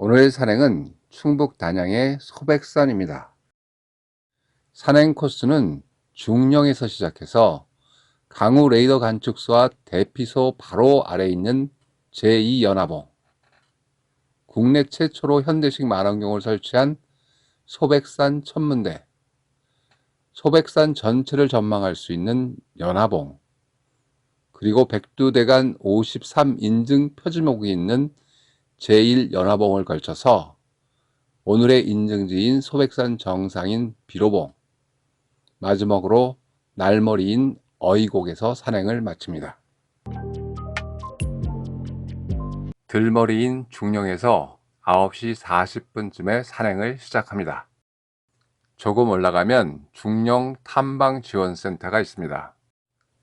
오늘 산행은 충북 단양의 소백산입니다. 산행 코스는 중령에서 시작해서 강우 레이더 관측소와 대피소 바로 아래 있는 제2연화봉, 국내 최초로 현대식 만원경을 설치한 소백산 천문대, 소백산 전체를 전망할 수 있는 연화봉, 그리고 백두대간 53 인증 표지목이 있는 제1연화봉을 걸쳐서 오늘의 인증지인 소백산 정상인 비로봉, 마지막으로 날머리인 어이곡에서 산행을 마칩니다. 들머리인 중령에서 9시 40분쯤에 산행을 시작합니다. 조금 올라가면 중령 탐방지원센터가 있습니다.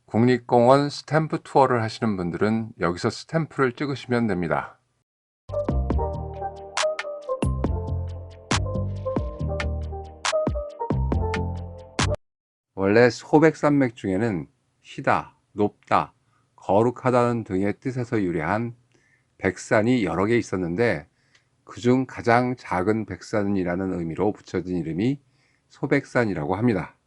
국립공원 스탬프 투어를 하시는 분들은 여기서 스탬프를 찍으시면 됩니다. 원래 소백산맥 중에는 희다, 높다, 거룩하다는 등의 뜻에서 유래한 백산이 여러 개 있었는데 그중 가장 작은 백산이라는 의미로 붙여진 이름이 소백산이라고 합니다.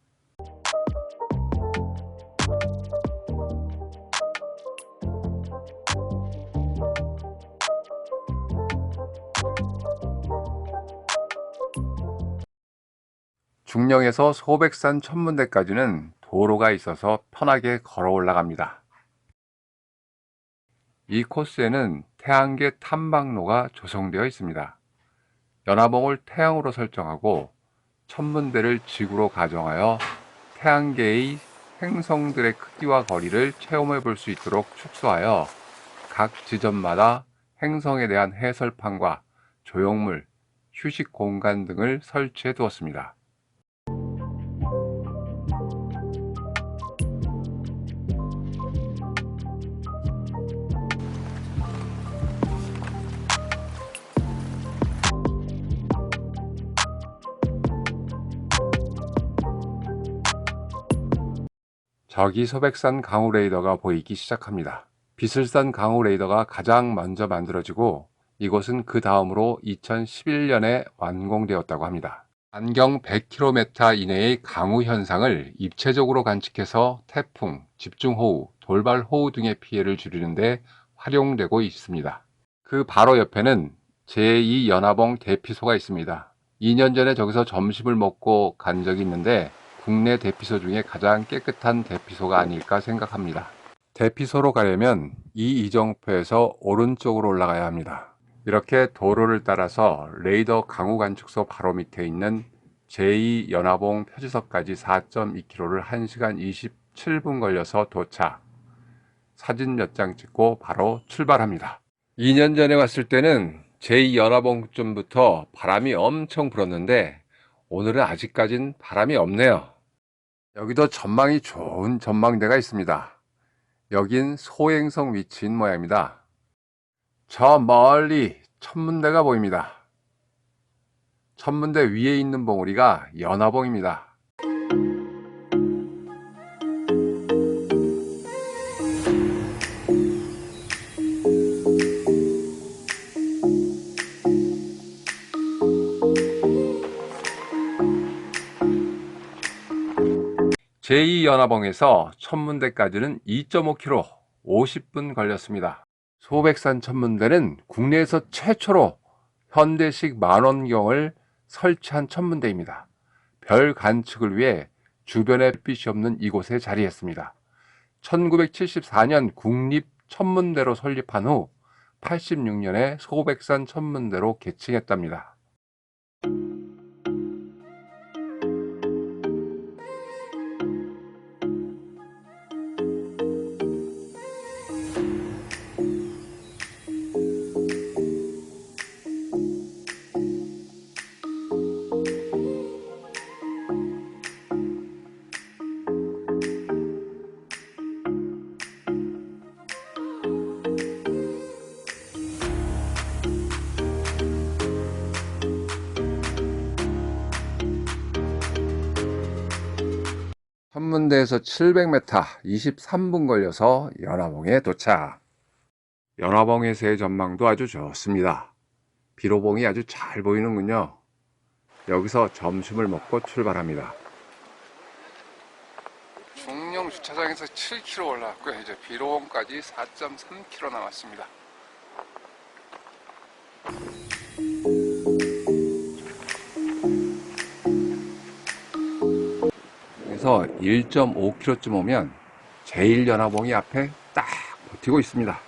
중령에서 소백산 천문대까지는 도로가 있어서 편하게 걸어 올라갑니다. 이 코스에는 태양계 탐방로가 조성되어 있습니다. 연화봉을 태양으로 설정하고 천문대를 지구로 가정하여 태양계의 행성들의 크기와 거리를 체험해 볼 수 있도록 축소하여 각 지점마다 행성에 대한 해설판과 조형물, 휴식 공간 등을 설치해 두었습니다. 저기 소백산 강우 레이더가 보이기 시작합니다. 비슬산 강우 레이더가 가장 먼저 만들어지고 이곳은 그 다음으로 2011년에 완공되었다고 합니다. 안경 100km 이내의 강우 현상을 입체적으로 관측해서 태풍, 집중호우, 돌발호우 등의 피해를 줄이는데 활용되고 있습니다. 그 바로 옆에는 제2연화봉 대피소가 있습니다. 2년 전에 저기서 점심을 먹고 간 적이 있는데 국내 대피소 중에 가장 깨끗한 대피소가 아닐까 생각합니다. 대피소로 가려면 이 이정표에서 오른쪽으로 올라가야 합니다. 이렇게 도로를 따라서 레이더 강우 관측소 바로 밑에 있는 제2연화봉 표지석까지 4.2km를 1시간 27분 걸려서 도착. 사진 몇 장 찍고 바로 출발합니다. 2년 전에 왔을 때는 제2연화봉쯤부터 바람이 엄청 불었는데 오늘은 아직까진 바람이 없네요. 여기도 전망이 좋은 전망대가 있습니다. 여긴 소행성 위치인 모양입니다. 저 멀리 천문대가 보입니다. 천문대 위에 있는 봉우리가 연화봉입니다. 제2연화봉에서 천문대까지는 2.5km 50분 걸렸습니다. 소백산 천문대는 국내에서 최초로 현대식 만원경을 설치한 천문대입니다. 별 관측을 위해 주변에 빛이 없는 이곳에 자리했습니다. 1974년 국립천문대로 설립한 후 86년에 소백산 천문대로 개칭했답니다. 천문대에서 700m 23분 걸려서 연화봉에 도착. 연화봉에서의 전망도 아주 좋습니다. 비로봉이 아주 잘 보이는군요. 여기서 점심을 먹고 출발합니다. 중령 주차장에서 7km 올라왔고요. 이제 비로봉까지 4.3km 남았습니다. 그래서 1.5km쯤 오면 제1연화봉이 앞에 딱 버티고 있습니다.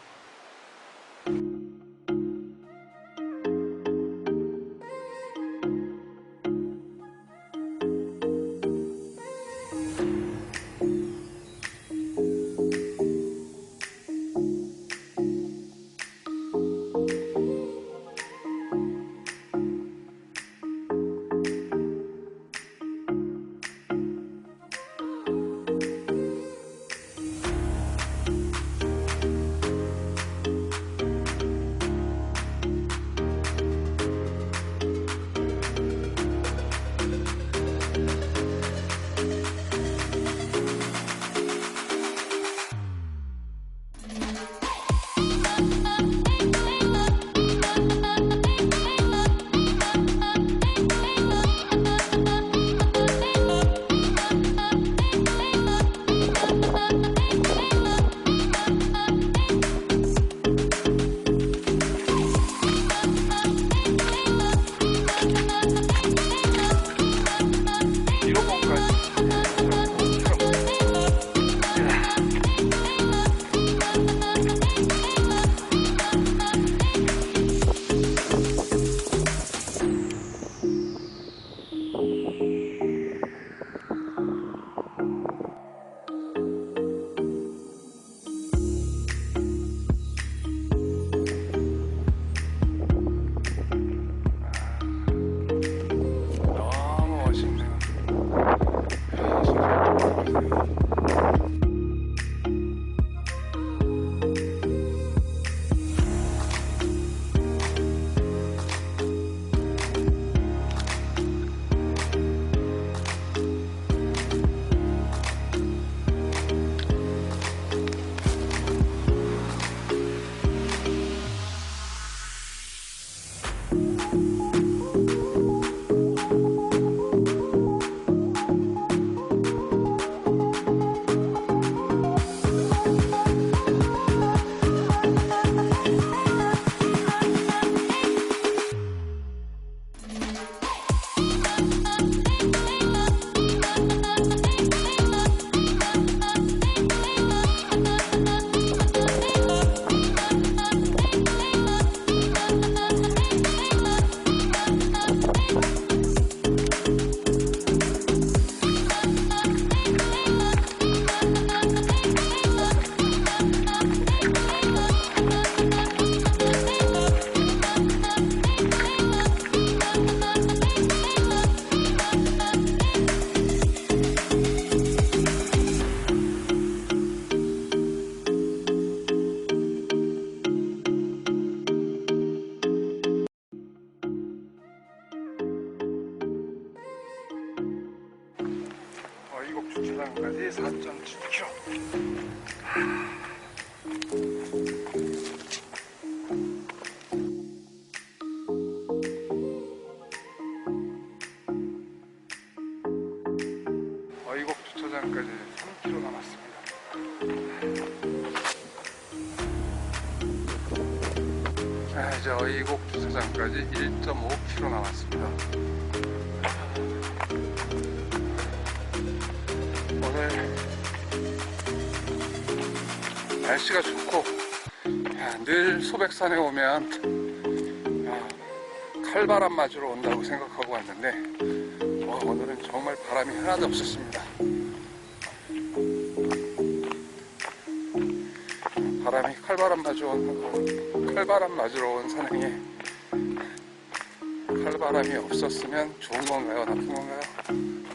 주차장까지 4.7km. 어이곡 주차장까지 3km 남았습니다. 자, 이제 어이곡 주차장까지 1.5km 남았습니다. 날씨가 좋고 야, 늘 소백산에 오면 야, 칼바람 맞으러 온다고 생각하고 왔는데 와, 오늘은 정말 바람이 하나도 없었습니다. 바람이 칼바람 맞으러 온 칼바람 맞으러 온 산행에 칼바람이 없었으면 좋은 건가요? 나쁜 건가요?